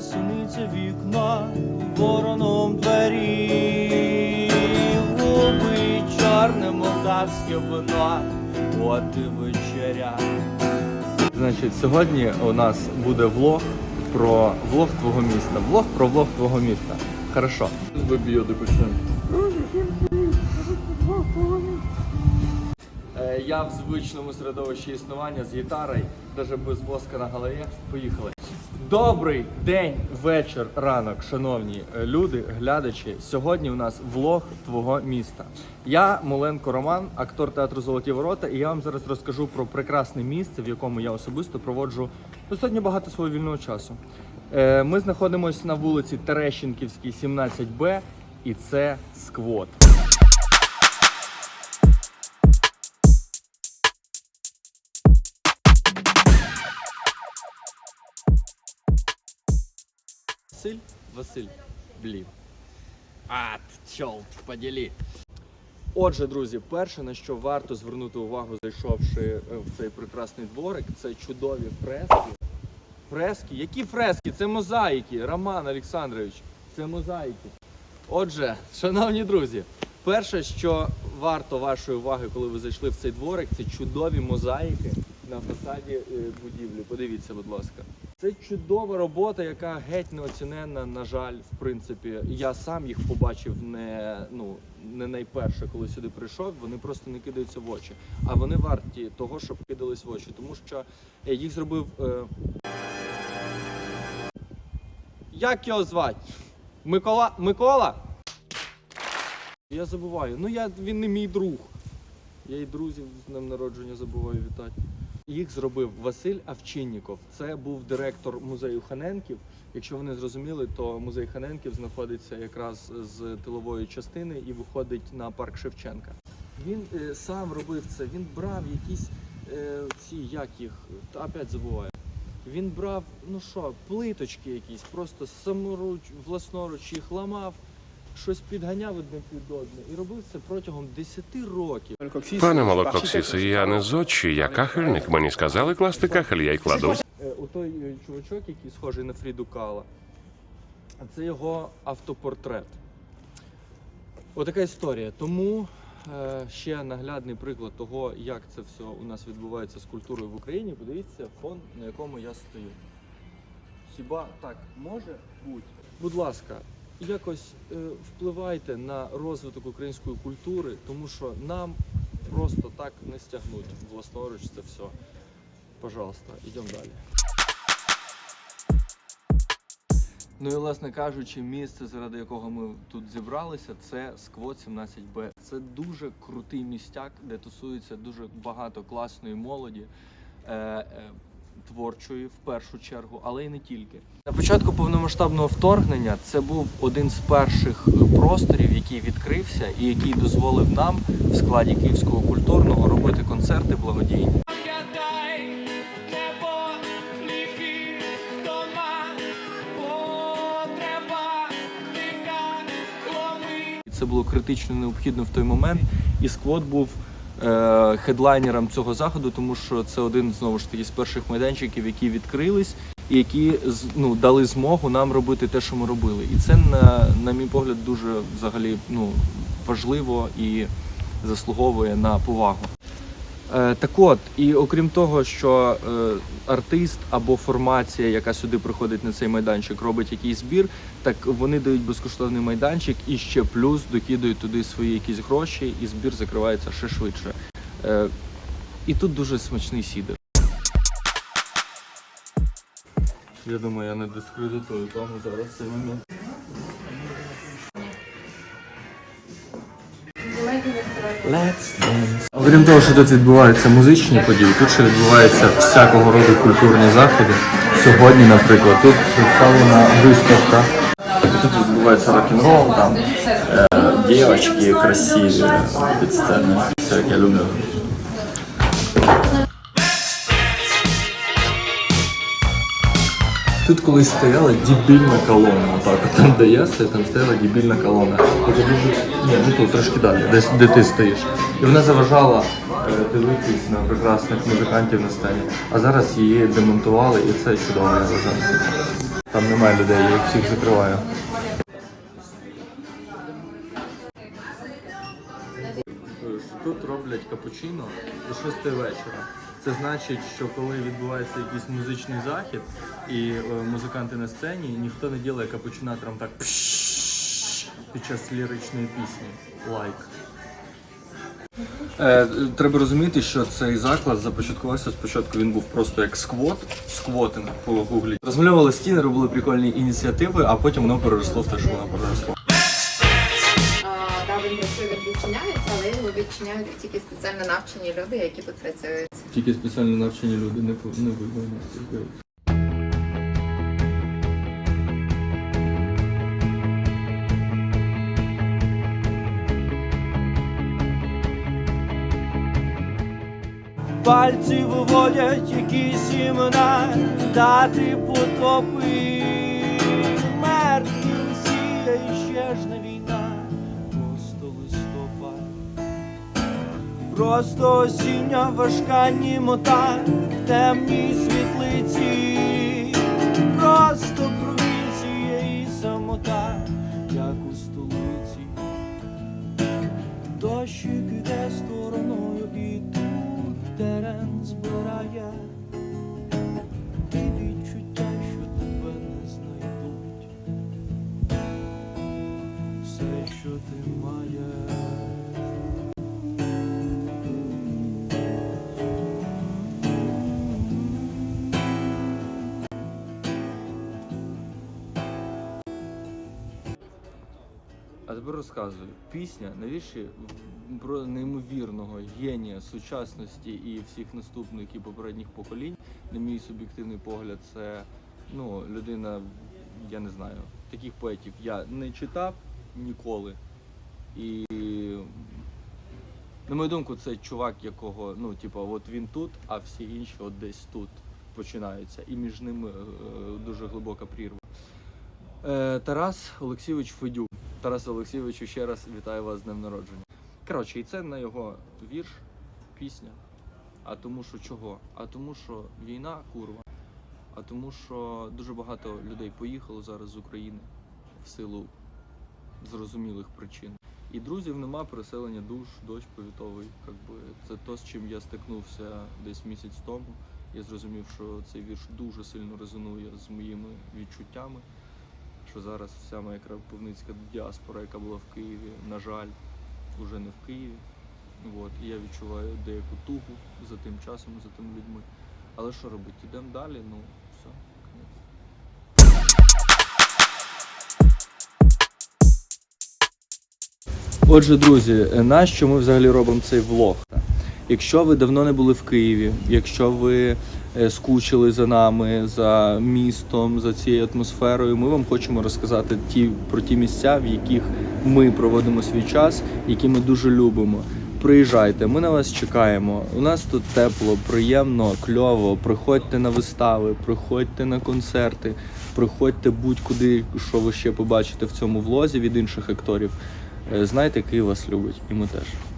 суниця вікна, вороном двері, губи чорне молдавське вино, от і вечеря. Значить, сьогодні у нас буде влог про влог твого міста. Влог про влог твого міста. Хорошо. Виб'ю почнемо. Е, Я в звичному середовищі існування з гітарою, навіть без воска на голові. Поїхали. Добрий день, вечір, ранок, шановні е, люди, глядачі. Сьогодні у нас влог твого міста. Я Моленко Роман, актор театру Золоті Ворота, і я вам зараз розкажу про прекрасне місце, в якому я особисто проводжу достатньо багато свого вільного часу. Е, Ми знаходимося на вулиці Терещенківській, 17Б, і це сквот. Василь, Василь, блін. А, чолт, поділі. Отже, друзі, перше, на що варто звернути увагу, зайшовши е, в цей прекрасний дворик, це чудові фрески. Фрески? Які фрески? Це мозаїки, Роман Олександрович. Це мозаїки. Отже, шановні друзі, перше, що варто вашої уваги, коли ви зайшли в цей дворик, це чудові мозаїки на фасаді е, будівлі. Подивіться, будь ласка. Це чудова робота, яка геть неоціненна. На жаль, в принципі, я сам їх побачив не ну не найперше, коли сюди прийшов. Вони просто не кидаються в очі. А вони варті того, щоб кидались в очі, тому що е, їх зробив. Е... Як його звати? Микола? Микола? Я забуваю. Ну я він не мій друг. Я і друзів з днем народження забуваю вітати. Їх зробив Василь Авчинніков. Це був директор музею Ханенків. Якщо ви не зрозуміли, то музей Ханенків знаходиться якраз з тилової частини і виходить на парк Шевченка. Він е, сам робив це. Він брав якісь е, ці як їх опять забуваю. Він брав, ну що, плиточки якісь, просто саморуч, власноруч їх ламав, щось підганяв одне під одне і робив це протягом 10 років. Пане Молококсісе, я не зодчий, я кахельник. Мені сказали класти кахель, я й кладу. Е, У той е, чувачок, який схожий на Фріду Кала, це його автопортрет. Отака історія. Тому е, ще наглядний приклад того, як це все у нас відбувається з культурою в Україні. Подивіться фон, на якому я стою. Хіба так може бути? Будь ласка, якось е, впливайте на розвиток української культури, тому що нам просто так не стягнуть власноруч це все. Пожалуйста, йдемо далі. Ну і власне кажучи, місце, заради якого ми тут зібралися, це сквот 17Б. Це дуже крутий містяк, де тусується дуже багато класної молоді. Творчої в першу чергу, але й не тільки. На початку повномасштабного вторгнення це був один з перших просторів, який відкрився і який дозволив нам в складі Київського культурного робити концерти благодійні. Це було критично необхідно в той момент. І сквот був е, хедлайнером цього заходу, тому що це один знову ж таки з перших майданчиків, які відкрились і які ну, дали змогу нам робити те, що ми робили. І це на, на мій погляд дуже взагалі ну, важливо і заслуговує на повагу. Е, так от, і окрім того, що е, артист або формація, яка сюди приходить на цей майданчик, робить якийсь збір, так вони дають безкоштовний майданчик і ще плюс докидають туди свої якісь гроші, і збір закривається ще швидше. Е, і тут дуже смачний сідер. Я думаю, я не дискредитую тому зараз цей момент. Окрім того, що тут відбуваються музичні події, тут ще відбуваються всякого роду культурні заходи. Сьогодні, наприклад, тут представлена виставка. Тут відбувається рок-н-рол, там е, дівчатки красиві під сценою. Все, як я люблю. Тут колись стояла дебільна колона. Отак, там, де я стою, там стояла дебільна колона. Ні, ну тут трошки далі, десь де ти стоїш. І вона заважала е, дивитись на прекрасних музикантів на сцені. А зараз її демонтували, і це чудово, вважаю. Там немає людей, я їх всіх закриваю. Тут роблять капучино до 6 вечора. Це значить, що коли відбувається якийсь музичний захід і е, музиканти на сцені, ніхто не ділає капучинатором так під час ліричної пісні. Лайк. Е, треба розуміти, що цей заклад започаткувався спочатку. Він був просто як сквот, сквотинг по гуглі. Розмальовували стіни, робили прикольні ініціативи, а потім воно переросло в те, що воно переросло. Відчиняється, але його відчиняють тільки спеціально навчені люди, які тут працюють. Тільки спеціально навчені люди не не виборні. Пальці виводять якісь імена, дати потопи. Мертві Росія ще ж не Просто осіння важка німота в темній світлиці. Просто провінція і самота, як у столиці. Дощик іде стороною і тут терен збирає. Що ти маєш. А тепер розказую. Пісня на вірші про неймовірного генія сучасності і всіх наступних і попередніх поколінь. На мій суб'єктивний погляд, це ну, людина, я не знаю, таких поетів я не читав ніколи. І на мою думку, це чувак, якого, ну, типу, от він тут, а всі інші от десь тут починаються. І між ними е, дуже глибока прірва. Е, Тарас Олексійович Федюк. Тарас Олексійовичу ще раз вітаю вас з днем народження. Коротше, і це на його вірш, пісня. А тому що чого? А тому що війна курва. А тому що дуже багато людей поїхало зараз з України в силу зрозумілих причин. І друзів нема, переселення душ, дощ повітовий. Как би, це то, з чим я стикнувся десь місяць тому. Я зрозумів, що цей вірш дуже сильно резонує з моїми відчуттями що зараз вся моя кропивницька діаспора, яка була в Києві, на жаль, вже не в Києві. От, і я відчуваю деяку тугу за тим часом, за тими людьми. Але що робити? Ідемо далі, ну все. Отже, друзі, нащо ми взагалі робимо цей влог? Якщо ви давно не були в Києві, якщо ви е, скучили за нами, за містом, за цією атмосферою, ми вам хочемо розказати ті про ті місця, в яких ми проводимо свій час, які ми дуже любимо. Приїжджайте, ми на вас чекаємо. У нас тут тепло, приємно, кльово. Приходьте на вистави, приходьте на концерти, приходьте будь-куди, що ви ще побачите в цьому влозі від інших акторів. Е, Знайте, Київ вас любить, і ми теж.